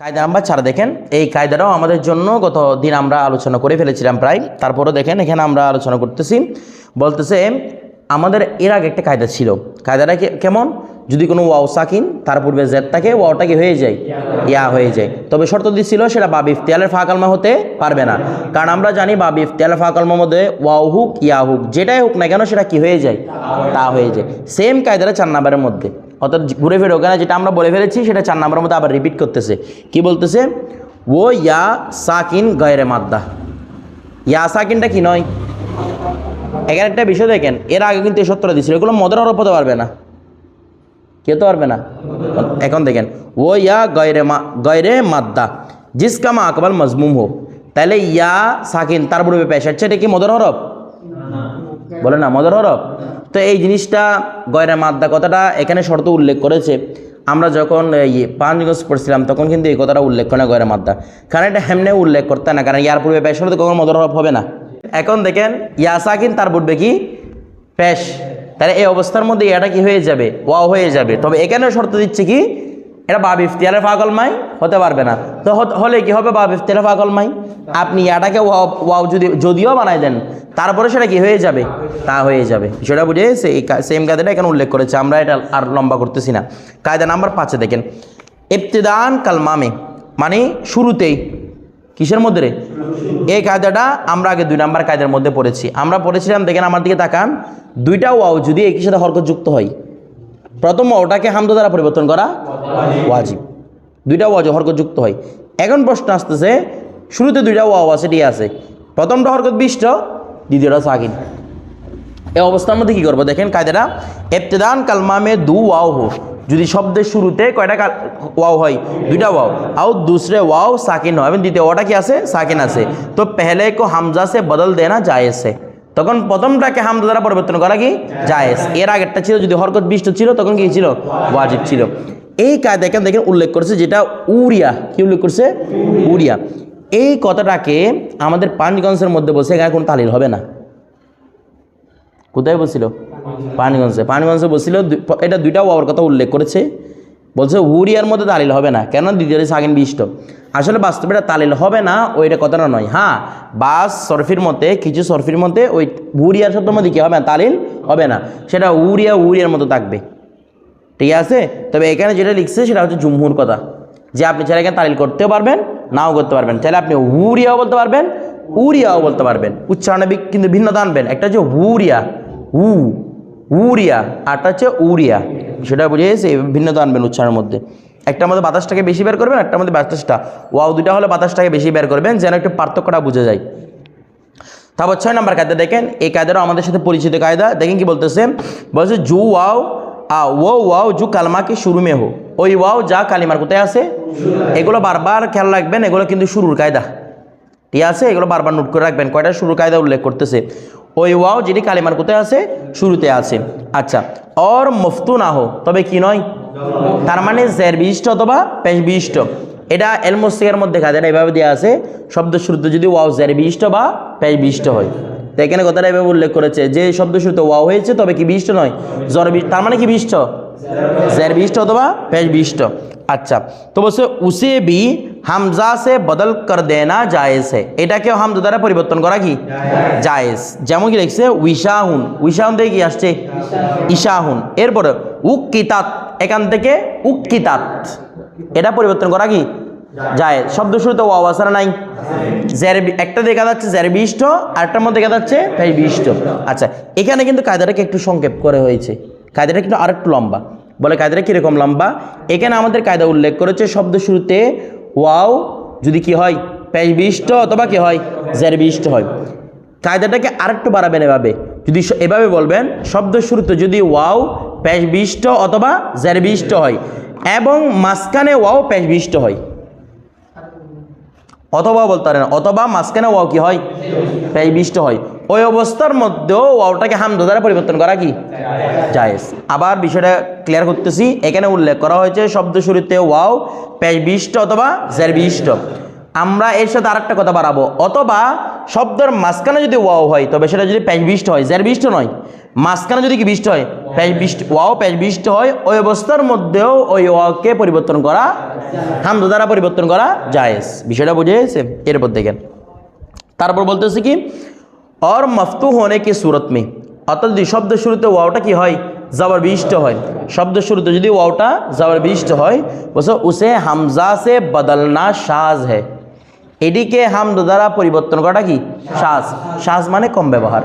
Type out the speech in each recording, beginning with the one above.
কায়দা নাম্বার চার দেখেন, এই কায়দাটাও আমাদের জন্য গত দিন আমরা আলোচনা করে ফেলেছিলাম প্রায়। তারপরও দেখেন, এখানে আমরা আলোচনা করতেছি। বলতেছে, আমাদের এর আগে একটা কায়দা ছিল। কায়দাটা কেমন? যদি কোনো ওয়াও সাকিন, তার পূর্বে জেদ থাকে, ওয়াওটা কি হয়ে যায়? ইয়া হয়ে যায়। তবে শর্ত দিছিল সেটা বাব ইফতিয়ালের ফাঁকালমা হতে পারবে না। কারণ আমরা জানি বাব ইফতিয়ালের ফাঁকালমার মধ্যে ওয়াও হুক, ইয়া হুক, যেটাই হোক না কেন সেটা কি হয়ে যায়? তা হয়ে যায়। সেম কায়দাটা চার নাম্বারের মধ্যে। অর্থাৎ ঘুরে ফিরে ওখানে যেটা আমরা বলে ফেলেছি, সেটা চার নাম্বারের মধ্যে আবার রিপিট করতেছে। কি বলতেছে? ও ইয়া সাকিন গয়রে মাদ্দা। ইয়া সাকিনটা কি নয়? এখানে একটা বিষয় দেখেন, এর আগে কিন্তু এই সত্যটা দিচ্ছিল এগুলো মদের হরফ হতে পারবে না। কেউ তো পারবে না। এখন দেখেন, ও ইয়া গয়রে মা, গয়রে মাদ্দা। জিসকা মা আকবাল মজমুম হোক। তাহলে ইয়া সাকিন তার পূর্বে পেশ হচ্ছে এটা কি মদর হরফ বলে না, মদর হরফ তো এই জিনিসটা গয়রা মাদ্দা কথাটা এখানে শর্ত উল্লেখ করেছে। আমরা যখন পাঁচগঞ্জ পড়ছিলাম, তখন কিন্তু এই কথাটা উল্লেখ করে না গয়রা মাদ্দা। কারণ এটা হেমনে উল্লেখ করতে না, কারণ ইয়ার পূর্বে পেশ হলে কখনো মদর হবে না। এখন দেখেন ইয়াসা কিন্তু তার বুটবে কি? পেশ। তাহলে এই অবস্থার মধ্যে ইয়াটা কি হয়ে যাবে? ওয়া হয়ে যাবে। তবে এখানে শর্ত দিচ্ছে কি? এটা বাব ইফতিয়ালের ফাগল মাই, হতে পারবে না। তো হলে কি হবে বাব ইফতিয়ালের ফাগল মাই? আপনি ইয়াটাকে ওয়াও যদি যদিও বানাই দেন, তারপরে সেটা কি হয়ে যাবে? তা হয়ে যাবে। সেটা বুঝে সেই সেম কায়দাটা এখানে উল্লেখ করেছে। আমরা এটা আর লম্বা করতেছি না। কায়দা নাম্বার পাঁচে দেখেন। ইবতিদান কালমামে মানে শুরুতেই। কিসের মধ্যে রে? এই কায়দাটা আমরা আগে দুই নাম্বার কায়দার মধ্যে পড়েছি। আমরা পড়েছিলাম, দেখেন আমার দিকে তাকান, দুইটা ওয়াও যদি একই সাথে হরকত যুক্ত হয় প্রথম ওটাকে হামদ দ্বারা পরিবর্তন করা ওয়াজিব। দুইটা ওয়াজ হরকত যুক্ত হয়। এখন প্রশ্ন আসতেছে, শুরুতে দুইটা ওয়াও আছে ঠিক আছে। প্রথমটা হরকত বিষ্ট, দ্বিতীয়টা সাকিন। এই অবস্থার মধ্যে কী করব? দেখেন কায়দাটা। এফতেদান কালমামে দু ওয়াও হো। যদি শব্দের শুরুতে কয়টা ওয়াও হয়? দুইটা ওয়াও। আও দুসরে ওয়াও সাকিন হয়। এবং দ্বিতীয় ওয়াটা কি আছে? সাকিন আছে। তো পেহলে কো হামজা সে বদল দেনা জায়েজে তখন প্রথমটাকে হামজা দ্বারা পরিবর্তন করা কি? জায়েজ। এর আগেরটা ছিল, যদি হরকত বিষ্ট ছিল, তখন কি ছিল? ওয়াজিব ছিল। এই কায়দা এখানে দেখেন উল্লেখ করেছে যেটা উড়িয়া কি উল্লেখ করছে? উড়িয়া এই কথাটাকে আমাদের পানগঞ্জের মধ্যে বসে এখানে কোনো তালিল হবে না। কোথায় বলছিল? পানগঞ্জে। পানগঞ্জে বলছিল, দু- এটা দুইটা ওয়ার কথা উল্লেখ করেছে। বলছে হুরিয়ার মধ্যে তালিল হবে না। কেন? দ্বিতীয় সাকিন বিষ্ট আসলে বাস্তবে এটা তালিল হবে না, ওইটা কথাটা নয়। হ্যাঁ বাস সরফির মতে, কিছু সরফির মতে ওই হুরিয়ার শব্দের মধ্যে কী হবে না? তালিল হবে না। সেটা উড়িয়া উড়িয়ার মতো থাকবে। ঠিক আছে? তবে এখানে যেটা লিখছে সেটা হচ্ছে জুমহুর কথা। যে আপনি চাইলে এখানে তালিল করতেও পারবেন, নাও করতে পারবেন। চাইলে আপনি উড়িয়াও বলতে পারবেন উড়িয়াও বলতে পারবেন। উচ্চারণে কিন্তু ভিন্নতা আনবেন একটা হচ্ছে উড়িয়া উ উড়িয়া আরটা হচ্ছে উড়িয়া সেটা বুঝে ভিন্নতা আনবেন উচ্চারণের মধ্যে। একটার মধ্যে বাতাসটাকে বেশি বের করবেন একটার মধ্যে বাতাসটা। ওয়াও দুটা হলে বাতাসটাকে বেশি বের করবেন, যেন একটু পার্থক্যটা বুঝে যায়। তারপর ছয় নম্বর কায়দা দেখেন, এই কায়দাটাও আমাদের সাথে পরিচিত কায়দা। দেখেন কি বলতেছে? বলছে জু ওয়াও, আ, ও ওয়াও, জু কালমা কি শুরু মে হো ওই ওয়াও, যা কালিমার কোথায় আছে? এগুলো বারবার খেয়াল রাখবেন, এগুলো কিন্তু শুরুর কায়দা। ঠিক আছে? এগুলো বারবার নোট করে রাখবেন। কয়টা শুরুর কায়দা উল্লেখ করতেছে? ওই ওয়াও যেটি কালিমার কোথায় আছে? শুরুতে আছে। আচ্ছা অর মফতু না হো তবে কি নয়? তার মানে জের বিশিষ্ট অথবা পেশ বিশিষ্ট। এটা এলমোস্তিকের মধ্যে কাজেটা এভাবে দেওয়া আছে। শব্দ শুরুতে যদি ওয়াও জের বিশিষ্ট বা পেশ বিশিষ্ট হয়। তো এখানে কথাটা এভাবে উল্লেখ করেছে, যে শব্দ শুরুতে ওয়াও হয়েছে তবে কি বিশিষ্ট নয়? জ্বর তার মানে কি বিশিষ্ট? জের বিশিষ্ট অথবা পেশ বিশিষ্ট আচ্ছা তো বলছে উসে বি হামজা সে বদল কর দেনা জায়েজ है। এটাকেও হামজা দ্বারা পরিবর্তন করা কি জায়েজ যেমন কি লিখছে উইশাহুন উইশাহুন থেকে কি আসছে ইশাহুন এরপরে উক কিতাত এখান থেকে উক কিতাত এটা পরিবর্তন করা কি যায় শব্দ শুরুতে ওয়াও আসারা নাই জের একটা দেখা যাচ্ছে জের বিষ্ট আরেকটার মধ্যে দেখা যাচ্ছে ফেস বিষ্ট আচ্ছা এখানে কিন্তু কায়দাটাকে একটু সংক্ষেপ করে হয়েছে কায়দাটা কিন্তু আরেকটু লম্বা। বলে কায়দাটা কীরকম লম্বা? এখানে আমাদের কায়দা উল্লেখ করেছে শব্দ শুরুতে, ওয়াও, যদি কি হয় পেশ বিষ্ট অথবা কি হয় জের বিষ্ট হয়। কায়দাটাকে আরেকটু বাড়াবেন এভাবে। যদি এভাবে বলবেন, শব্দ শুরুতে যদি ওয়াও পেশ বিষ্ট অথবা জের বিষ্ট হয় এবং মাঝখানে ওয়াও পেশ বিষ্ট হয়। অথবা বলতে পারেন, অথবা মাঝখানে ওয়াও কি হয় পেশ বিষ্ট হয়। ওই অবস্থার মধ্যেও ওয়াওটাকে হামদ দ্বারা পরিবর্তন করা কি? জায়েজ। আবার বিষয়টা ক্লিয়ার করতেছি, এখানে উল্লেখ করা হয়েছে শব্দ শুরুতে ওয়াও পেশ অথবা জের বিষ্ট আমরা এর সাথে আরেকটা কথা বাড়াবো, অথবা শব্দের মাঝখানে যদি ওয়াও হয়, তবে সেটা যদি বিষ্ট হয় জের নয়। মাঝখানে যদি কি বিষ্ট হয়? পেশ বিষ্ট ওয়াও পেশ বিষ্ট হয়, ওই অবস্থার মধ্যেও ওই ওয়াকে পরিবর্তন করা হামজা দ্বারা পরিবর্তন করা জায়েজ। বিষয়টা বুঝে এরপর দেখেন। তারপর বলতেছে কি और मफतू होने की सूरत में অর্থাৎ যদি শব্দ শুরুতে ওয়াওটা কি হয় জবর বিষ্ট হয় শব্দ শুরুতে যদি ওয়াওটা জবর বিষ্ট হয় বলছো উসে হামজা সে বদলনা সাজ है এটিকে হামদ দ্বারা পরিবর্তন করাটা কি সাজ সাজ মানে কম ব্যবহার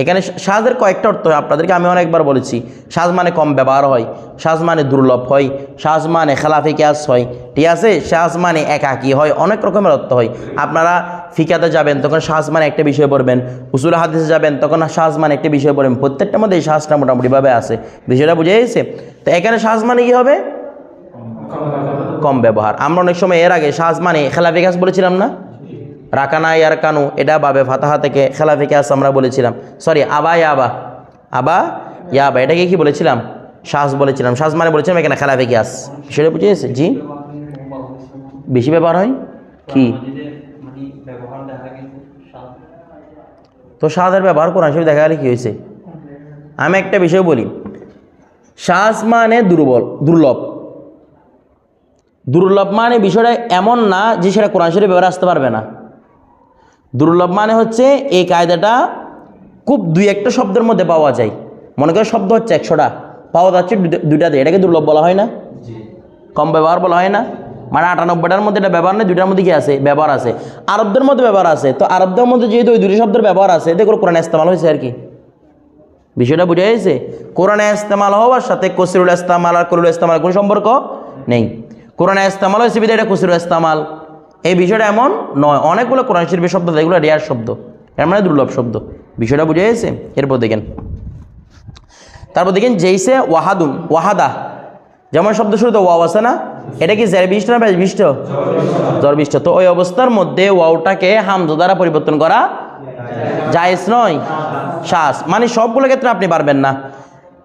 এখানে সাজের কয়েকটা অর্থ হয়। আপনাদেরকে আমি অনেকবার বলেছি, সাজ মানে কম ব্যবহার হয়, সাজ মানে দুর্লভ হয়, সাজ মানে খেলাফি ক্যাস হয়, ঠিক আছে? সাজ মানে একাকী হয়, অনেক রকমের অর্থ হয়। আপনারা ফিকাতে যাবেন, তখন সাজ মানে একটা বিষয় পড়বেন, উসুল হাদিসে যাবেন, তখন সাজ মানে একটা বিষয় পড়বেন। প্রত্যেকটার মধ্যে এই সাজটা মোটামুটিভাবে আছে, বিষয়টা বুঝে গেছে? তো এখানে সাজ মানে কি হবে? কম ব্যবহার। আমরা অনেক সময় এর আগে সাজ মানে খেলাফি ক্যাস বলেছিলাম না? রাকানা ইয়ার কানু এটা বাবে ফাতাহা থেকে খেলাফি ক্যাস আমরা বলেছিলাম। সরি আবা ইয়াবা। আবা ইয়াবা, এটাকে কি বলেছিলাম? শ্বাস বলেছিলাম। শ্বাস মানে বলেছিলাম এখানে খেলাফি ক্যাস। সেটা বুঝে গেছে জি? বেশি ব্যবহার হয়? কি? তো স্বাদের ব্যবহার কোরআন শরীফ দেখা গেলে কী হয়েছে? আমি একটা বিষয় বলি। শ্বাস মানে দুর্বল, দুর্লভ। দুর্লভ মানে বিষয়টা এমন না যে সেটা কোরআন শরীফ ব্যবহার আসতে পারবে না। দুর্লভ মানে হচ্ছে এই কায়দাটা খুব দুই একটা শব্দের মধ্যে পাওয়া যায়। মনে করো শব্দ হচ্ছে একশোটা পাওয়া যাচ্ছে দুইটা- দুইটাতে এটাকে দুর্লভ বলা হয় না। কম ব্যবহার বলা হয় না। মানে আটানব্বইটার মধ্যে এটা ব্যবহার নেই দুইটার মধ্যে কি আছে? ব্যবহার আছে। আরবদের মধ্যে ব্যবহার আছে। তো আরবদের মধ্যে যেহেতু ওই দুটি শব্দের ব্যবহার আছে এতে করে কোরআন ইস্তেমাল হয়েছে আর কি। বিষয়টা বুঝে গেছে? কোরআনে ইস্তেমাল হওয়ার সাথে কসিরুল ইস্তেমাল আর করুল ইস্তেমাল কোনো সম্পর্ক নেই। কোরআনে ইস্তেমাল হয়েছে বিধে এটা কসিরুল ইস্তেমাল। এই বিষয়টা এমন নয়। অনেকগুলো কোরআন শিল্পী শব্দ, এগুলো রেয়ার শব্দ। এর মানে দুর্লভ শব্দ। বিষয়টা বুঝে গেছে? এরপর দেখেন। তারপর দেখেন জেইসে ওয়াহাদুন, ওয়াহাদা। যেমন শব্দ শুরুতে ওয়াও আছে না? এটা কি জের বিষ্ট না বেশ বিষ্ট? জ্বর বিষ্ট। তো ওই অবস্থার মধ্যে ওয়াওটাকে হামজা দ্বারা পরিবর্তন করা জায়েজ নয়। শ্বাস মানে সবগুলো ক্ষেত্রে আপনি পারবেন না।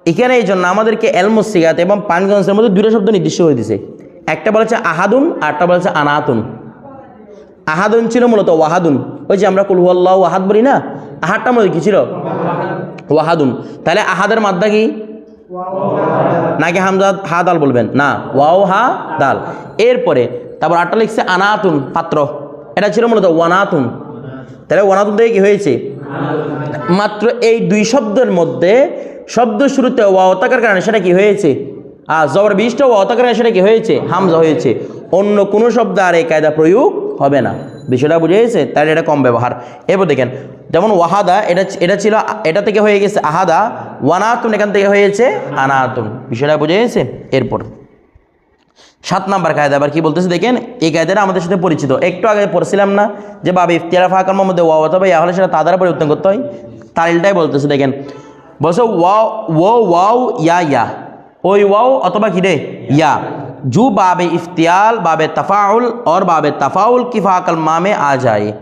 এখানে এই জন্য আমাদেরকে এলমুসিগাত এবং পানগঞ্জের মধ্যে দুটো শব্দ নির্দিষ্ট হয়ে দিছে। একটা বলেছে আহাদুন আর একটা বলেছে আনাতুন। আহাদুন ছিল মূলত ওয়াহাদুন। ওই যে আমরা কুলহুয়াল্লাহ ওয়াহাদ বলি না? আহাদটা মধ্যে কি ছিল? ওয়াহাদুন। তাহলে আহাদের মাদ্দা কি? নাকি হামজা হা দাল বলবেন? না, ওয়াও হা দাল। এরপরে তারপর আটটা লিখছে আনাতুন, পাত্র। এটা ছিল মূলত ওয়ানাতুন। তাহলে ওয়ানাতুন থেকে কি হয়েছে? মাত্র এই দুই শব্দের মধ্যে শব্দ শুরুতে ওয়াও থাকার কারণে সেটা কি হয়েছে? আর জবর বিষ্ট ওয়াও থাকার কারণে সেটা কি হয়েছে? হামজা হয়েছে। অন্য কোনো শব্দ আর এই কায়দা প্রয়োগ হবে না। বিষয়টা বুঝে গেছে? তাহলে এটা কম ব্যবহার। এবার দেখেন, যেমন ওয়াহাদা, এটা এটা ছিল এটা থেকে হয়ে গেছে আহাদা, ওয়ানাতুন এখান থেকে হয়েছে আনাতুন। বিষয়টা বুঝে গেছে? এরপর সাত নাম্বার কায়দা, আবার কি বলতেছে দেখেন, এই কায়দাটা আমাদের সাথে পরিচিত। একটু আগে পড়ছিলাম না যে বাবা ইফতিয়ারা ফাঁকার মধ্যে ওয়াও অথবা ইয়া হলে সেটা তা দ্বারা পরিবর্তন করতে হয়। তালিলটাই বলতেছে দেখেন, বলছে ওয়াও, ও ওয়াও ইয়া ইয়া। ওই ওয়াও অথবা কি রে? ইয়া। जो बाब इफ्तियाल, बाब तफ़ाउल और बाब तफ़ाउल की फाकल माँ में आ जाए।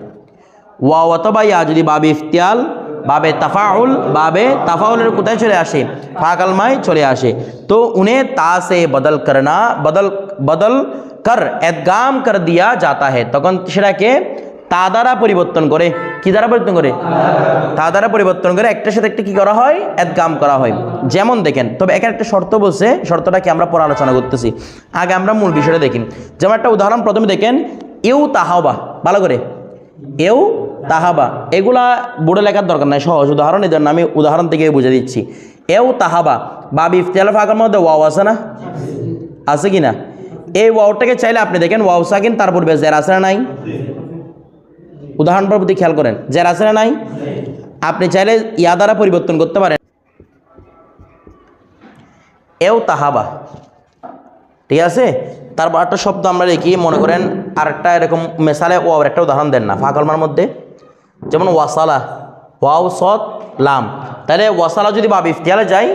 वाह तबाई आज बाब इफ्तियाल, बाब तफ़ाउल बाब तफ़ाउल कुत्या चले आशे, फाकल माए चले आशे। तो उन्हें ता से बदल करना, बदल बदल कर एदगाम कर दिया जाता है। तकन तो के তা দ্বারা পরিবর্তন করে, কি দ্বারা পরিবর্তন করে? তা দ্বারা পরিবর্তন করে একটার সাথে একটা কি করা হয়? এদগাম করা হয়। যেমন দেখেন, তবে এখানে একটা শর্ত বলছে শর্তটা কি আমরা পরে আলোচনা করতেছি। আগে আমরা মূল বিষয়টা দেখি। যেমন একটা উদাহরণ, প্রথমে দেখেন ইউ তাহাবা ভালো করে। এও তাহাবা এগুলা বোর্ডে লেখার দরকার নাই, সহজ উদাহরণ জন্য আমি উদাহরণ থেকে বুঝে দিচ্ছি। এও তাহাবা বাবি ইফতিয়াল ফাঁকার মধ্যে ওয়াও আছে না? আছে কি না? এই ওয়াওটাকে চাইলে আপনি দেখেন, ওয়াও সাকিন তার পূর্বে জের আছে না নাই? উদাহরণ প্রতি খেয়াল করেন জের আছে না নাই? আপনি চাইলে ইয়া দ্বারা পরিবর্তন করতে পারেন। এও তাহাবা। ঠিক আছে? তারপর একটা শব্দ আমরা দেখি, মনে করেন আরেকটা এরকম মেসালে ও একটা উদাহরণ দেন না ফাঁকলমার মধ্যে। যেমন ওয়াসালা, ওয়াও সৎ লাম। তাহলে ওয়াসালা যদি বাব ইফতিয়ালে যাই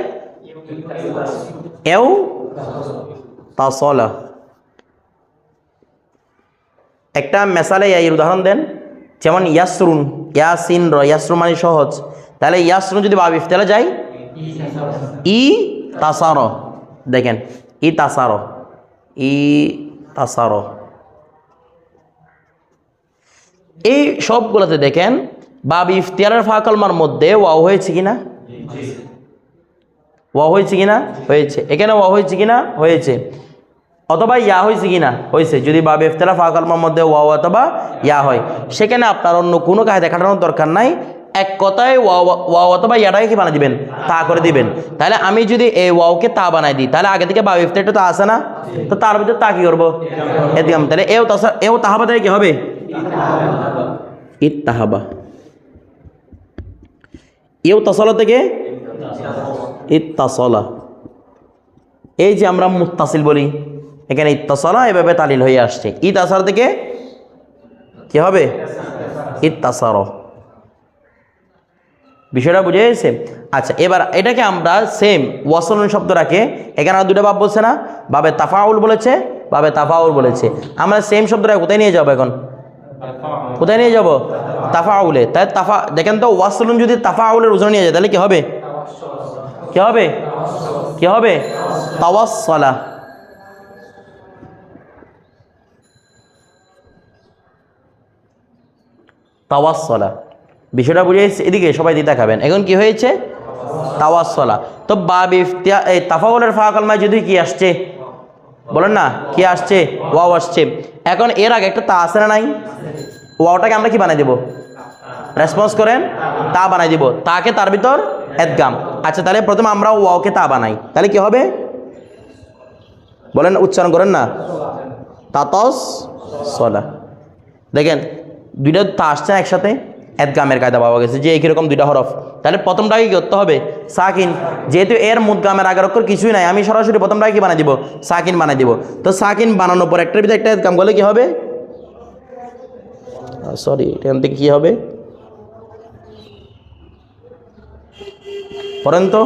এও তাসলা। একটা মেসালে এর উদাহরণ দেন। যেমন ইয়াসরুন ইয়াসিন র ইয়াসরুন মানে সহজ। তাহলে ইয়াসরুন যদি বাব ইফতিয়ালে যাই? ই তাসার। দেখেন ই তাসার ই তাসার। এই সবগুলোতে দেখেন বাব ইফতিয়ারের ফাকলমার মধ্যে ওয়াও হয়েছে কি না ওয়া হয়েছে কিনা? হয়েছে। এখানে ওয়া হয়েছে কিনা? হয়েছে। অথবা ইয়া হয়েছে কি না? হয়েছে যদি বা বেফতেলা ফাকলমার মধ্যে ওয়া অথবা ইয়া হয়। সেখানে আপনার অন্য কোনো কায়দা খাটানোর দরকার নাই। এক কথায় ওয়া অথবা ইয়াটাকে কি বানিয়ে দিবেন? তা করে দিবেন। তাহলে আমি যদি এই ওয়াওকে তা বানাই দিই, তাহলে আগে থেকে বা বেফতেটা তো আসে না? তো তার ভিতরে তা কি করব? এদিকে তাহলে এও তাসা, এও তাহাবা তাহলে কি হবে? ইত্তাহাবা। এও তাসলা থেকে? ইত্তাসলা। এই যে আমরা মুত্তাসিল বলি এখানে ইত্তাসলা এভাবে তালিল হয়ে আসছে। ঈদ আসার থেকে কি হবে? ইত্তাসার বিষয়টা বুঝে গেছে? আচ্ছা এবার এটাকে আমরা সেম ওয়াসলন শব্দটাকে এখানে আর দুটো বাব বলছে না? বাবে তাফাউল বলেছে বাবে তাফাউল বলেছে। আমরা সেম শব্দটা কোথায় নিয়ে যাব এখন? কোথায় নিয়ে যাব? তাফাউলে। তাই তাফা, দেখেন তো ওয়াসলুন যদি তাফাউলের ওজন নিয়ে যায়, তাহলে কি হবে? কি হবে? কি হবে? তাওয়াসলা তাওয়াসলা বিষয়টা বুঝে এদিকে সবাই দিতে খাবেন। এখন কি হয়েছে? তাওয়াসলা তো বাব ইফতিয়া এই তাফাউলের ফাকলমায় যদি কি আসছে? বলেন না, কি আসছে? ওয়াও আসছে। এখন এর আগে একটা তা আসে না নাই? ওয়াওটাকে আমরা কি বানাই দেব? রেসপন্স করেন, তা বানাই দিব। তাকে তার ভিতর এদগাম আচ্ছা তাহলে প্রথমে আমরা ওয়াওকে তা বানাই। তাহলে কি হবে? বলেন, উচ্চারণ করেন না। তাতস সলা দেখেন দুইটা তা আসছে না একসাথে এদগামের কায়দা পাওয়া গেছে, যে একই রকম দুইটা হরফ। তাহলে প্রথমটাকে কি করতে হবে? সাকিন। যেহেতু এর মুদগামের আগের অক্ষর কিছুই নাই, আমি সরাসরি প্রথমটাকে কি বানাই দিব? সাকিন বানাই দিব। তো সাকিন বানানোর পর একটার ভিতরে একটা এদগাম করলে কি হবে? সরি এখান থেকে কী হবে? পড়েন তো?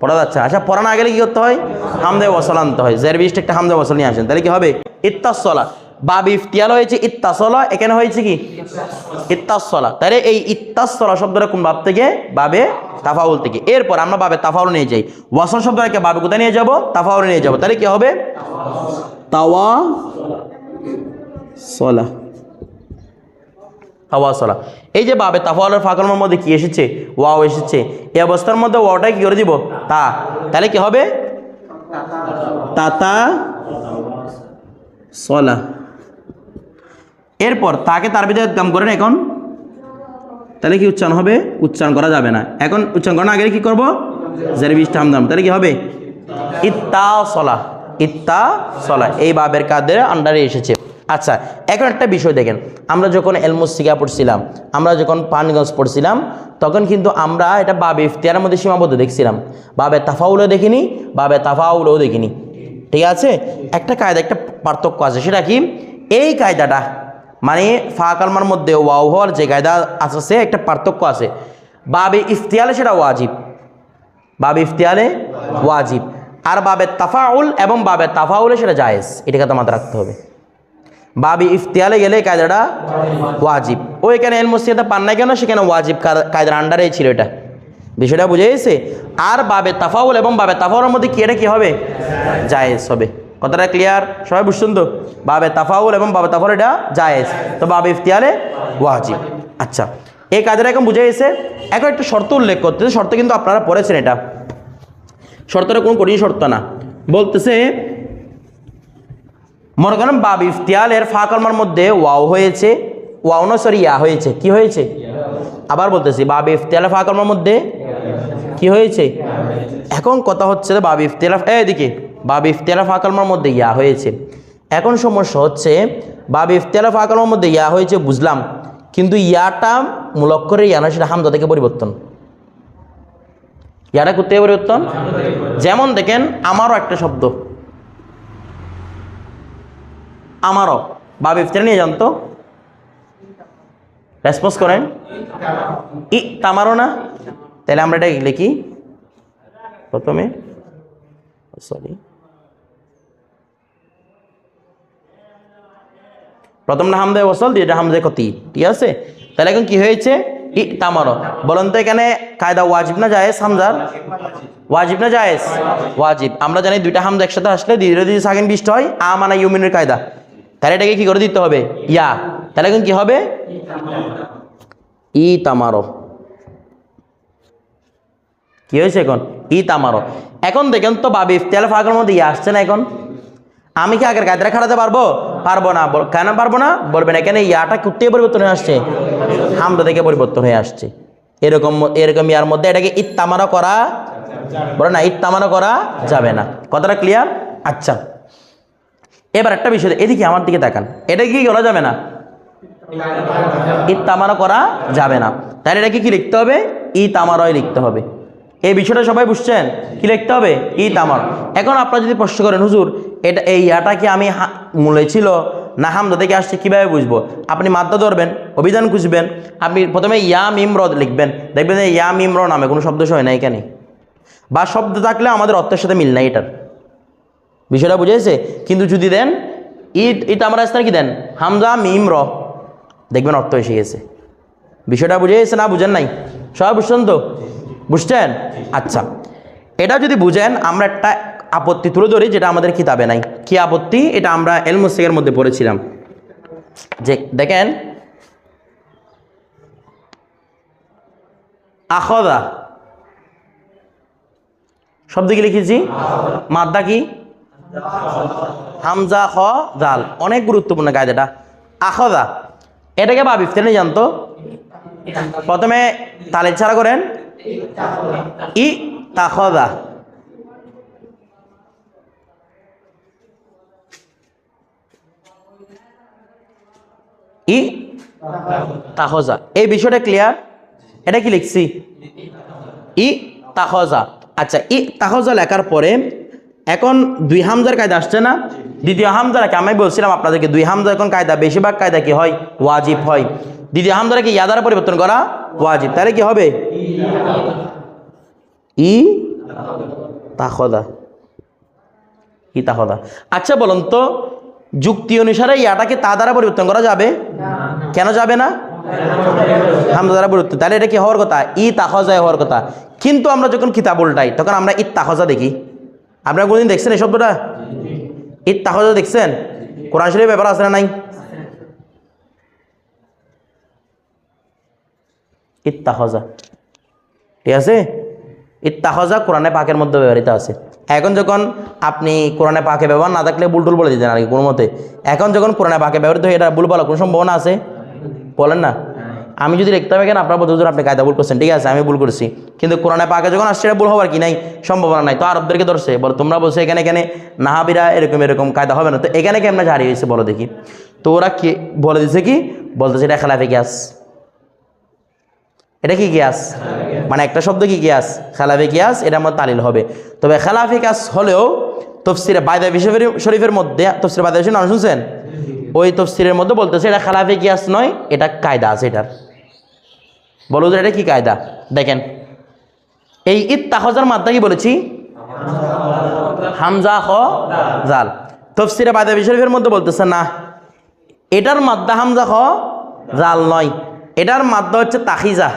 পড়া যাচ্ছে। আচ্ছা পড়ানো আগে কি করতে হয়? হামদে ওয়াসল আনতে হয়। জের বিশটা একটা হামদে ওয়াসল নিয়ে আসেন। তাহলে কি হবে? ইত্তাসলা বাব ইফতিয়াল হয়েছে ইত্তাসলা, এখানে হয়েছে কি? ইত্তাসলা। তাহলে এই ইত্তাসলা শব্দটা কোন বাব থেকে? বাবে তাফাউল থেকে। এরপর আমরা বাবে তাফাউল নিয়ে যাই। ওয়াসল শব্দটাকে বাবে কোথায় নিয়ে যাব? তাফাউল নিয়ে যাব। তাহলে কি হবে? তাওয়া সলা তাওয়াসলা। এই যে বাবে তাফাওয়ালের ফাঁকলমের মধ্যে কি এসেছে? ওয়াও এসেছে। এই অবস্থার মধ্যে ওয়াওটাই কি করে দিব? তা। তাহলে কি হবে? তাতা সলা এরপর তাকে তার ভিতরে কাম করেন এখন। তাহলে কি উচ্চারণ হবে? উচ্চারণ করা যাবে না। এখন উচ্চারণ করার আগে কি করব? জের বিশটা হামদাম তাহলে কি হবে? ইত্তা সলা সলা এই বাবের কাদের আন্ডারে এসেছে। আচ্ছা এখন একটা বিষয় দেখেন। আমরা যখন এলমুসিকা পড়ছিলাম, আমরা যখন পানগঞ্জ পড়ছিলাম, তখন কিন্তু আমরা এটা বাবে ইফতিয়ারের মধ্যে সীমাবদ্ধ দেখছিলাম। বাবে তাফাউলও দেখিনি বাবে তাফাউলও দেখিনি। ঠিক আছে? একটা কায়দা একটা পার্থক্য আছে। সেটা কি? এই কায়দাটা মানে ফা কালমার মধ্যে ওয়াও হওয়ার যে কায়দা আছে একটা পার্থক্য আছে। বাবে ইফতিয়ালে সেটা ওয়াজিব। বাবে ইফতিয়ালে ওয়াজিব। আর বাবে তাফাউল এবং বাবে তাফাউলে সেটা জায়েজ। এটাকে তো মাথায় রাখতে হবে। বাবি ইফতিয়ালে গেলে কায়দাটা ওয়াজিব। ও এখানে এল মসজিদে পান নাই কেন? সেখানে ওয়াজিব কায়দা- কায়দার আন্ডারেই ছিল এটা। বিষয়টা বুঝে গেছে? আর বাবে তাফাউল এবং বাবে তাফাউলের মধ্যে কি এটা কী হবে? জায়েজ হবে। কথাটা ক্লিয়ার সবাই বুঝছেন তো? বাবে তাফাউল এবং বাবে তাফাউল এটা জায়েজ। তো বাবে ইফতিয়ালে ওয়াজিব। আচ্ছা এই কাজটা এখন বুঝে গেছে। এখন একটা শর্ত উল্লেখ করতেছে। শর্ত কিন্তু আপনারা পড়েছেন এটা। শর্তটা কোনো কঠিন শর্ত না। বলতেছে, মনে করেন বাব ইফতিয়ালের ফা কলমার মধ্যে ওয়াও হয়েছে। ওয়াও না সরি ইয়া হয়েছে। কি হয়েছে? আবার বলতেছি, বাব ইফতিয়ালের ফা কলমার মধ্যে কি হয়েছে? এখন কথা হচ্ছে বাব ইফতিয়াল এদিকে বাব ইফতিয়ালের ফা কলমার মধ্যে ইয়া হয়েছে। এখন সমস্যা হচ্ছে, বাব ইফতিয়ালের ফা কলমার মধ্যে ইয়া হয়েছে বুঝলাম, কিন্তু ইয়াটা মূলক করে ইয়া না সেটা হামদা থেকে পরিবর্তন। ইয়াটা করতে পরিবর্তন? যেমন দেখেন, আমারও একটা শব্দ। আমারও। বাব ইফতার নিয়ে জানতো রেসপন্স করেন। ই তামারও না? তাহলে আমরা এটা লিখি। প্রথমে সরি প্রথমটা হামদে ওসল দুইটা হামদে কতি, ঠিক আছে? তাহলে এখন কি হয়েছে? ই তামারও বলেন তো এখানে কায়দা ওয়াজিব না জায়েজ হামজার? ওয়াজিব না জায়েজ? ওয়াজিব। আমরা জানি দুইটা হামদা একসাথে আসলে ধীরে ধীরে সাকিন বিষ্ট হয়, আ মানে ইউমিনের কায়দা। তাহলে এটাকে কি করে দিতে হবে? ইয়া। তাহলে এখন কি হবে? ই তামারো কি হয়েছে এখন? ই তামারো এখন দেখেন তো বাবি ইফতিয়াল ফাঁকের মধ্যে ইয়া আসছে না এখন? আমি কি আগের কায়দাটা খাটাতে পারব? পারব না কেন পারব না? বলবেন এখানে ইয়াটা কুত্তে পরিবর্তন হয়ে আসছে? হামদা থেকে পরিবর্তন হয়ে আসছে। এরকম এরকম ইয়ার মধ্যে এটাকে ইত্তামারো করা বলে না ইত্তামারো করা যাবে না। কথাটা ক্লিয়ার আচ্ছা। এবার একটা বিষয়, এদিকে আমার দিকে তাকান। এটা কি করা যাবে না? ইত্তামারো করা যাবে না। তাহলে এটাকে কি লিখতে হবে? ই তামারয় লিখতে হবে। এই বিষয়টা সবাই বুঝছেন? কি লিখতে হবে? ই তামার এখন আপনারা যদি প্রশ্ন করেন, হুজুর, এটা, এই ইয়াটা কি আমি মূলে ছিল? না হামদা থেকে আসছে, কীভাবে বুঝব? আপনি মাদ্দা ধরবেন, অভিধান খুঁজবেন, আপনি প্রথমে ইয়া মিম র লিখবেন। দেখবেন যে ইয়া মিম র নামে কোনো শব্দ সয় না এখানে। বা শব্দ থাকলে আমাদের অর্থের সাথে মিল নাই এটার। বিষয়টা বুঝেছে? কিন্তু যদি দেন ইট ইট আমরা স্থানে কি দেন? হামজা মিম র দেখবেন অর্থ এসে গেছে। বিষয়টা বুঝে গেছে না বুঝেন নাই? সবাই বুঝছেন তো? বুঝছেন? আচ্ছা এটা যদি বুঝেন, আমরা একটা আপত্তি তুলে ধরি যেটা আমাদের কিতাবে নাই। কি আপত্তি? এটা আমরা এলমুসিকের মধ্যে পড়েছিলাম। যে দেখেন, আখদা। শব্দ লিখেছি? মাদ্দা কি? হামজা খ জাল। অনেক গুরুত্বপূর্ণ কায়দাটা। আখদা। এটাকে বা বিফতেনে জানতো? প্রথমে তালে ছাড়া করেন। ই তাখদা ই তাহজা এই বিষয়টা ক্লিয়ার এটা কি লিখছি? ই তাহজা আচ্ছা ই তাহজা লেখার পরে এখন দুই হামজার কায়দা আসছে না? দ্বিতীয় হামজার কি আমি বলছিলাম আপনাদেরকে, দুই হামজা এখন কায়দা, বেশিরভাগ কায়দা কি হয়? ওয়াজিব হয়। দ্বিতীয় হামজারা কি ইয়াদারা পরিবর্তন করা ওয়াজিব। তাহলে কি হবে? ই? তাহদা। ই তাহদা। আচ্ছা বলুন তো, যুক্তি অনুসারে ইয়াটাকে তা দ্বারা পরিবর্তন করা যাবে? কেন যাবে না? হামজা দ্বারা পরিবর্তন। তাহলে এটা কি হওয়ার কথা? ই তাহজা হওয়ার কথা। কিন্তু আমরা যখন কিতাব উল্টাই, তখন আমরা ঈদ তাহজা দেখি। আপনারা কোনদিন দেখছেন এই শব্দটা? ঈদ তাহজা দেখছেন? কোরআন শরীফ ব্যাপার আছে না নাই? ঈদ তাহজা। ঠিক আছে? ইত্তাহজা কোরআনে পাকের মধ্যে ব্যবহৃত আছে। এখন যখন আপনি কোরআনে পাকে ব্যবহার না থাকলে বুলটুল বলে দিতেন আর কি, কোনো মতে। এখন যখন কোরআনে পাকে ব্যবহৃত হয়, এটা ভুল বলার কোনো সম্ভাবনা আছে? বলেন না। আমি যদি লিখতে কেন আপনার বলতে আপনি কায়দা ভুল করছেন, ঠিক আছে? আমি ভুল করছি। কিন্তু কোরআনে পাকে যখন আসছে, এটা ভুল হওয়ার কি নাই? সম্ভাবনা নাই। তো আরবদেরকে ধরছে, বলো তোমরা বলছো এখানে এখানে নাহাবিরা এরকম এরকম কায়দা হবে না। তো এখানে কেমন জারি হয়েছে বলো দেখি? তো ওরা কি বলে দিছে কি? বলতেছে এটা খেলাফে গ্যাস এটা কি কিয়াস? মানে একটা শব্দ কি কিয়াস? খেলাফি কিয়াস, এটা আমার তালিল হবে। তবে খেলাফি কিয়াস হলেও তফসিরে বায়দা শরীফের শরীফের মধ্যে, তফসির বায়দা শরীফ নাম শুনছেন? ওই তফসিরের মধ্যে বলতেছে, এটা খেলাফি কিয়াস নয়, এটা কায়দা আছে এটার। বলো যে এটা কি কায়দা? দেখেন, এই ঈদ তাহজার মাত্রা কি বলেছি? হামজা হ জাল। তফসিরে বায়দা শরীফের মধ্যে বলতেছে, না, এটার মাদ্দা হামজা হ জাল নয়। এটার মাদ্দা হচ্ছে তাহিজা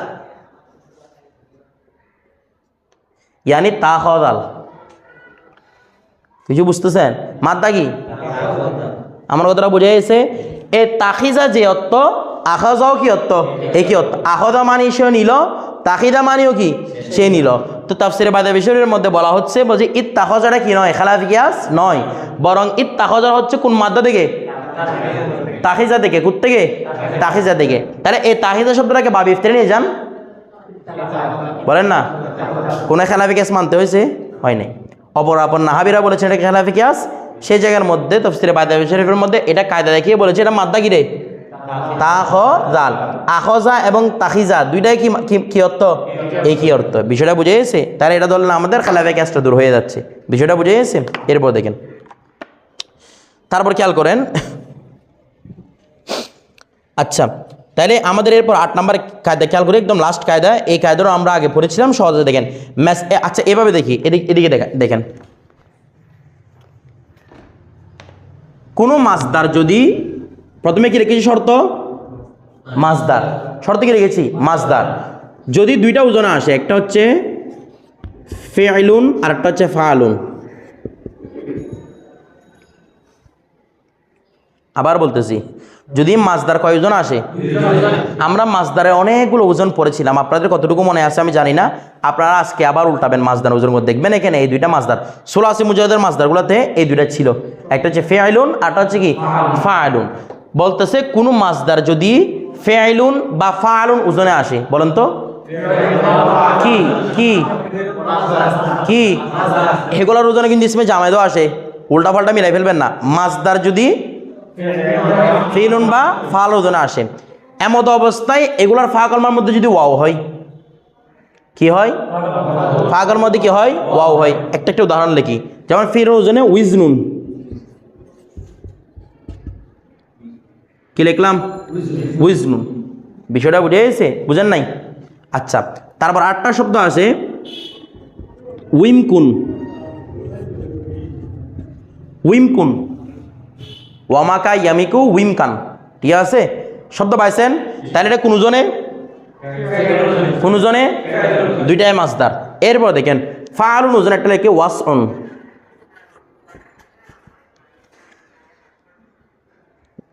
ইয়ানি তা হদাল কিছু বুঝতেছেন? মাদ্দা কি? আমার কথাটা বুঝে গেছে এ তাখিজা যে অর্থ, আখাজাও কি অর্থ? এ কি অর্থ? আহদা মানি সে নিল তাখিদা মানিও কি? সে নিল। তো তাফসিরে বাদে বিষয়ের মধ্যে বলা হচ্ছে, বলছি ঈদ তাহজাটা কি নয়? খেলাফ গিয়াস নয়। বরং ঈদ তাহজার হচ্ছে কোন মাদ্দা থেকে? তাহিজা থেকে। কুত থেকে? তাহিজা থেকে। তাহলে এই তাহিজা শব্দটাকে বাবি ইফতারে নিয়ে যান। বলেন না? কোন খেলাফি কেস মানতে হয়েছে? হয় নাই। নাহাবিরা বলেছেন এটা খেলাফি কেস? সেই জায়গার মধ্যে, তফসিরে বায়দা শরীফের মধ্যে এটা কায়দা দেখিয়ে বলেছে, এটা মাদ্দা কি রে? তাহ জাল আখজা এবং তাহিজা দুইটাই কি কি- অর্থ? এই কি অর্থ। বিষয়টা বুঝে গেছে? তাহলে এটা ধরলে আমাদের খেলাফি ক্যাসটা দূর হয়ে যাচ্ছে। বিষয়টা বুঝে গেছে? এরপর দেখেন। তারপর খেয়াল করেন। আচ্ছা তাহলে আমাদের এরপর আট নাম্বার কায়দা খেয়াল করি একদম লাস্ট কায়দা, এই কায়দারও আমরা আগে পড়েছিলাম, সহজে দেখেন। ম্যাচ আচ্ছা এভাবে দেখি, এদিকে এদিকে দেখা- দেখেন। কোনো মাছদার যদি, প্রথমে কি রেখেছি শর্ত? মাছদার। শর্ত কি রেখেছি? মাছদার। যদি দুইটা ওজনে আসে, একটা হচ্ছে ফেআলুন আর একটা হচ্ছে ফাআলুন আবার বলতেছি, যদি মাছদার কয়জন আসে? আমরা মাছদারে অনেকগুলো ওজন পড়েছিলাম। আপনাদের কতটুকু মনে আছে আমি জানি না। আপনারা আজকে আবার উল্টাবেন মাছদার ওজন দেখবেন এখানে এই দুইটা মাছদার আশি মুজাহিদের মাছদারগুলোতে এই দুইটা ছিল। একটা হচ্ছে ফেআইলুন আরটা হচ্ছে কি? ফাআলুন। বলতেছে, কোনো মাছদার যদি ফে আইলুন বা ফাআলুন ওজনে আসে, বলেন তো। কি? কি? কি? এগুলোর ওজনে কিন্তু ইসমে জামাইদও আসে। উল্টা পাল্টা মিলাই ফেলবেন না। মাছদার যদি ফিলুন বা ফাল ওজনে আসে। এমত অবস্থায় এগুলার ফা কলমার মধ্যে যদি ওয়াও হয়, কি হয়? ফা কলমার মধ্যে কি হয়? ওয়াও হয়। একটা একটা উদাহরণ লিখি। যেমন ফির ওজনে উইজনুন কি লিখলাম? উইজনুন বিষয়টা বুঝে গেছে? বুঝেন নাই? আচ্ছা তারপর আটটা শব্দ আছে, উইমকুন। উইমকুন। ওয়ামাকা ইয়ামিকু উইমকান। ঠিক আছে? শব্দ পাইছেন? তাহলে এটা কোনোজনে? কোনোজনে? দুইটাই মাছদার এরপর দেখেন ফালুন ওজন একটা লেখে ওয়াস অন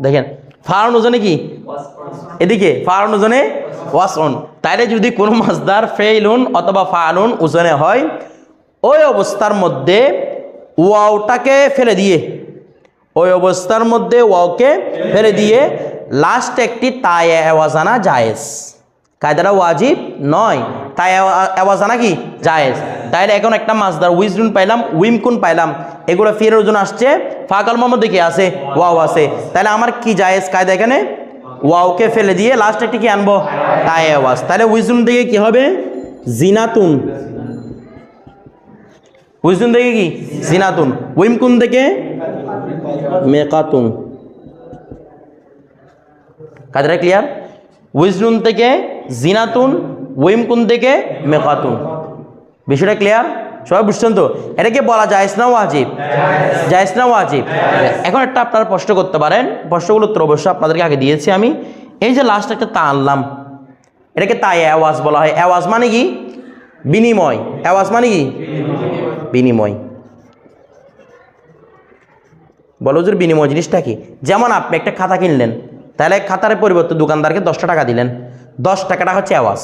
দেখেন ফারুন ওজনে কি? এদিকে ফারুন ওজনে ওয়াস অন তাইলে যদি কোনো মাছদার ফেইলুন অথবা ফালুন ওজনে হয়, ওই অবস্থার মধ্যে ওয়াওটাকে ফেলে দিয়ে ওই অবস্থার মধ্যে ওয়াওকে ফেলে দিয়ে লাস্ট একটি তাই আওয়াজ আনা জায়েজ। কায়দাটা ওয়াজিব নয়। তাই আওয়াজ আনা কি? জায়েজ। তাইলে এখন একটা মাছদার উইজরুন পাইলাম, উইমকুন পাইলাম, এগুলো ফের ওজন আসছে। ফাকাল মধ্যে কি আছে, ওয়াও আছে। তাহলে আমার কি জায়েজ কায়দা এখানে? ওয়াওকে ফেলে দিয়ে লাস্ট একটি কি আনব? তাই আওয়াজ। তাহলে উইজরুন থেকে কি হবে? জিনাতুন। উইজরুন থেকে কি? জিনাতুন। উইমকুন থেকে মেকাতুন। কাজটা ক্লিয়ার উইজনুন থেকে জিনাতুন, ওয়েমকুন থেকে মেকাতুন। বিষয়টা ক্লিয়ার সবাই বুঝছেন তো? এটাকে বলা যায় না ওয়াজিব। জায়েজ না ওয়াজিব। এখন একটা আপনারা প্রশ্ন করতে পারেন। প্রশ্নগুলো উত্তর অবশ্য আপনাদেরকে আগে দিয়েছি আমি। এই যে লাস্ট একটা তা আনলাম। এটাকে তাই অ্যাওয়াজ বলা হয়। অ্যাওয়াজ মানে কি? বিনিময়। অ্যাওয়াজ মানে কি? বিনিময়। বলো যে বিনিময় জিনিসটা কি? যেমন আপনি একটা খাতা কিনলেন, তাহলে খাতার পরিবর্তে দোকানদারকে দশটা টাকা দিলেন। দশ টাকাটা হচ্ছে আওয়াজ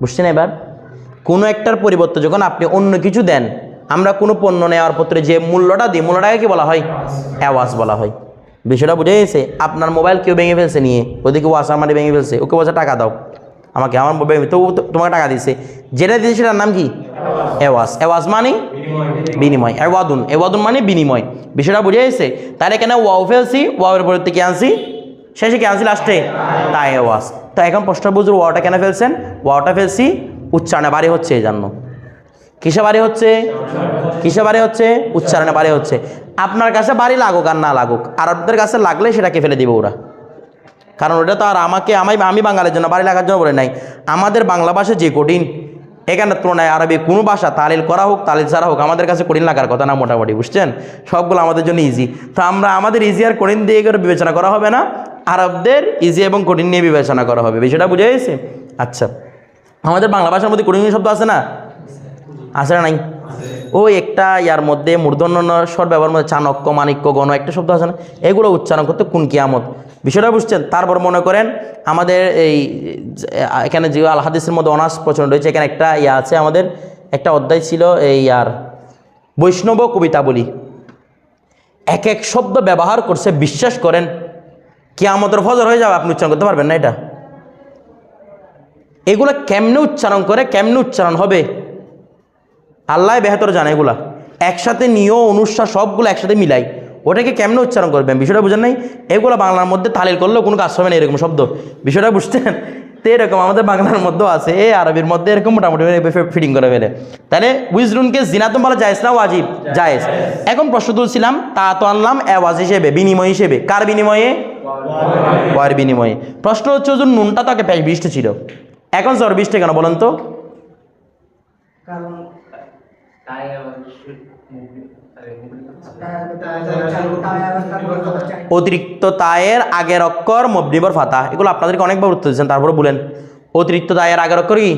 বুঝছেন এবার? কোনো একটার পরিবর্তে যখন আপনি অন্য কিছু দেন, আমরা কোনো পণ্য নেওয়ার পত্রে যে মূল্যটা দিই, মূল্যটাকে কি বলা হয়? অ্যাওয়াজ বলা হয়। বিষয়টা বুঝে গেছে? আপনার মোবাইল কেউ ভেঙে ফেলছে নিয়ে, ওদিকে ওয়াসার মাটি ভেঙে ফেলছে, ওকে বলছে টাকা দাও। আমাকে আমার মোবাইল তো তোমাকে টাকা দিছে। যেটা দিয়েছে সেটার নাম কি? অ্যাওয়াজ। অ্যাওয়াজ মানে? বিনিময়। এওয়াদুন। এওয়াদুন মানে বিনিময়। বিষয়টা বুঝে গেছে? তাহলে এখানে ওয়াও ফেলছি, ওয়াওয়ের পরিবর্তে কি আনছি। শেষে কি আনছি লাস্টে তাই আওয়াজ তো এখন প্রশ্ন বুঝুর ওয়াওটা কেন ফেলছেন? ওয়াওটা ফেলছি, উচ্চারণে বাড়ি হচ্ছে এই জন্য। কিসে বাড়ি হচ্ছে? কিসে বাড়ি হচ্ছে? উচ্চারণে বাড়ি হচ্ছে। আপনার কাছে বাড়ি লাগুক আর না লাগুক, আরবদের কাছে লাগলে সেটাকে ফেলে দিবে ওরা। কারণ ওটা তো আর আমাকে, আমি আমি বাঙালির জন্য বাড়ি লাগার জন্য বলে নাই। আমাদের বাংলা ভাষা যে কঠিন। এখানে তুলনায় আরবি কোনো ভাষা তালিল করা হোক, তালিল ছাড়া হোক, আমাদের কাছে কঠিন লাগার কথা না মোটামুটি, বুঝছেন? সবগুলো আমাদের জন্য ইজি তো আমরা আমাদের ইজি আর কঠিন দিয়ে করে বিবেচনা করা হবে না, আরবদের ইজি এবং কঠিন নিয়ে বিবেচনা করা হবে। বিষয়টা বুঝে গেছে? আচ্ছা। আমাদের বাংলা ভাষার মধ্যে কঠিন শব্দ আছে না? আছে না নাই? ওই একটা ইয়ার মধ্যে মূর্ধন্য স্বর ব্যবহার মধ্যে চাণক্য, মাণিক্য, গণ একটা শব্দ আছে না? এগুলো উচ্চারণ করতে কোন কিয়ামত? বিষয়টা বুঝছেন? তারপর মনে করেন আমাদের এই এখানে যে আল হাদিসের মধ্যে অনার্স প্রচলন রয়েছে, এখানে একটা ইয়া আছে, আমাদের একটা অধ্যায় ছিল এই আর বৈষ্ণব কবিতা বলি। এক এক শব্দ ব্যবহার করছে, বিশ্বাস করেন, কিয়ামতের ফজর হয়ে যাবে, আপনি উচ্চারণ করতে পারবেন না এটা? এগুলো কেমনে উচ্চারণ করে, কেমনে উচ্চারণ হবে? আল্লাহ বেহতর জানে এগুলা। একসাথে নিয় অনুষ্ঠা সবগুলো একসাথে মিলাই। ওটাকে কেমনে উচ্চারণ করবেন? বিষয়টা বুঝেন নাই? এগুলো বাংলার মধ্যে তালিল করলেও কোনো কাজ হবে না এরকম শব্দ। বিষয়টা বুঝছেন? তো এরকম আমাদের বাংলার মধ্যেও আছে এই আরবির মধ্যে এরকম মোটামুটি ফিটিং করে ফেলে। তাহলে উইজরুনকে জিনাতুম বলা জায়েজ না ওয়াজিব? জায়েজ। এখন প্রশ্ন তুলছিলাম, তা তো আনলাম অ্যাওয়াজ হিসেবে, বিনিময় হিসেবে। কার বিনিময়ে? ওয়ার বিনিময়ে। প্রশ্ন হচ্ছে যে নুনটা তাকে প্যাশ বৃষ্টি ছিল। এখন জ্বর বৃষ্টি কেন বলেন তো তাই আবার সু- মুভি আরে মুভি অতিরিক্ত তায়ের আগের অক্ষর মবনিবর ফাতা এগুলো আপনাদেরকে অনেকবার উত্তর দিচ্ছেন তারপরে বলেন। অতিরিক্ত তায়ের আগের অক্ষর কি?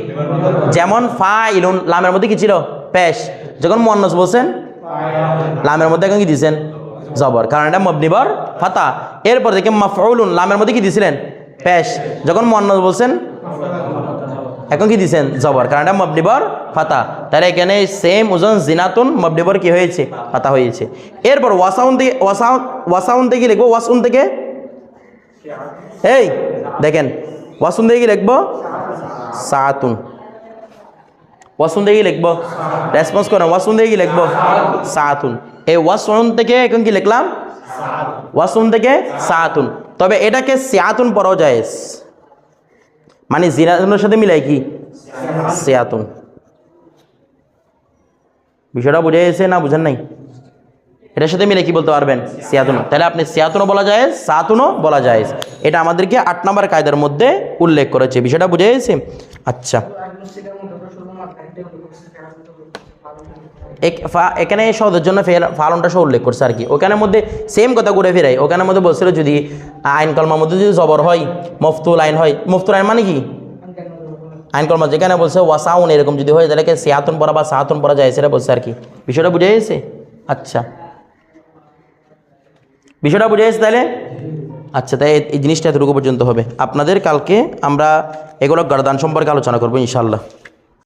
যেমন ফা ইলুন লামের মধ্যে কি ছিল? পেশ। যখন মন্নস বলছেন, লামের মধ্যে এখন কি দিয়েছেন? জবর। কারণ এটা মবনিবর ফাতা এরপর দেখে মাফউলুন, লামের মধ্যে কি দিছিলেন? পেশ। যখন মোহান্নদ বলছেন এখন কি দিছেন? জবর। কারণ এটা মবনিবর ফাতা। তাহলে এখানে সেম ওজন জিনাতুন মবনিবর কি হয়েছে? ফাতা হয়েছে। এরপর ওয়াসাউন থেকে ওয়াসাউন ওয়াসাউন থেকে লিখব? ওয়াসুন থেকে? এই, দেখেন। ওয়াসুন থেকে কি লিখব? সাতুন। ওয়াসুন থেকে লিখব? রেসপন্স করেন ওয়াসুন থেকে লিখব? সাতুন। এই ওয়াসুন থেকে এখন কি লিখলাম? ওয়াসুন থেকে সাতুন। তবে এটাকে সিয়াতুন পড়াও যায়। মানে জিনাতুনের সাথে মিলাই কি? সিয়াতুন। বিষয়টা বুঝে গেছে না বুঝেন নাই? এটার সাথে মিলে কি বলতে পারবেন? সিয়াতুনো। তাহলে আপনি সিয়াতুনো বলা যায় সাতুনো বলা যায় এটা আমাদেরকে আট নম্বর কায়দার মধ্যে উল্লেখ করেছে। বিষয়টা বুঝে গেছে? আচ্ছা। এখানে সহজের জন্য ফালনটা সহ উল্লেখ করছে আর কি। ওখানের মধ্যে সেম কথা ঘুরে ফেরাই। ওখানের মধ্যে বলছিল যদি আইন কলমার মধ্যে যদি জবর হয়, মফতুল আইন হয়, মফতুল আইন মানে কি? আইন কলমা যেখানে বলছে ওয়াসাউন এরকম যদি হয়, তাহলে সিয়াতুন পড়া বা সাহাতুন পড়া যায়, সেটা বলছে আর কি। বিষয়টা বুঝে গেছে? আচ্ছা। বিষয়টা বুঝে গেছে তাহলে? আচ্ছা তাই এই- এই জিনিসটা এতটুকু পর্যন্ত হবে। আপনাদের কালকে আমরা এগুলো গরদান সম্পর্কে আলোচনা করব ইনশাল্লাহ